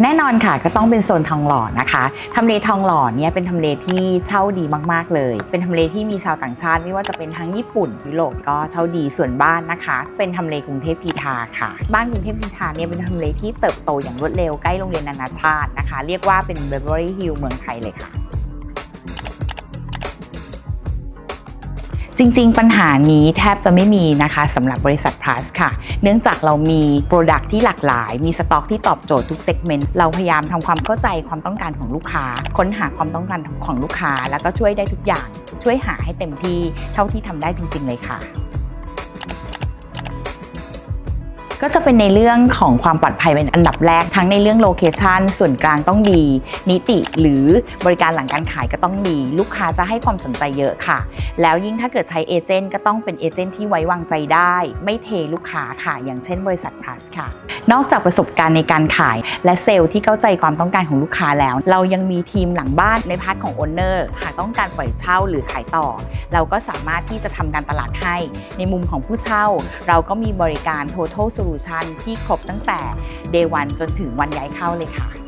แน่นอนค่ะก็ต้องเป็นโซนทองหล่อนะคะทำเลทองหล่อเนี่ยเป็นทำเลที่เช่าดีมากๆเลย เป็นทำเลที่มีชาวต่างชาติ ไม่ว่าจะเป็นทั้งญี่ปุ่นยุโรปก็เช่าดีส่วนบ้านนะคะ เป็นทำเลกรุงเทพพีทาค่ะ บ้านกรุงเทพพีทาเนี่ยเป็นทำเลที่เติบโตอย่างรวดเร็วใกล้โรงเรียนนานาชาตินะคะ เรียกว่าเป็นเบเวอรี่ฮิลเมืองไทยเลยค่ะ จริง ๆ ปัญหานี้แทบจะไม่มีนะคะสำหรับบริษัท plus ค่ะ เนื่องจากเรามี Product ที่หลากหลาย มีสต็อกที่ตอบโจทย์ทุกเซกเมนต์เราพยายามทำความเข้าใจความต้องการของลูกค้า ค้นหาความต้องการของลูกค้า แล้วก็ช่วยได้ทุกอย่าง ช่วยหาให้เต็มที่เท่าที่ทำได้จริง ๆ เลยค่ะ ก็จะเป็นในเรื่องของความปลอดภัยเป็นอันดับแรกทั้งในเรื่องโลเคชันส่วนกลางต้องดี นิติหรือบริการหลังการขายก็ต้องดี ลูกค้าจะให้ความสนใจเยอะค่ะ แล้วยิ่งถ้าเกิดใช้เอเจนต์ก็ต้องเป็นเอเจนต์ที่ไว้วางใจได้ ไม่เทลูกค้าค่ะ อย่างเช่นบริษัท plus ค่ะ นอกจากประสบการณ์ในการขาย และเซลล์ที่เข้าใจความต้องการของลูกค้าแล้ว เรายังมีทีมหลังบ้านในพาร์ทของโอนเนอร์หากต้องการปล่อยเช่าหรือขายต่อ เราก็สามารถที่จะทำการตลาดให้ ในมุมของผู้เช่า เราก็มีบริการ total solution ที่ครบตั้งแต่ day วันจนถึงวันย้ายเข้าเลยค่ะ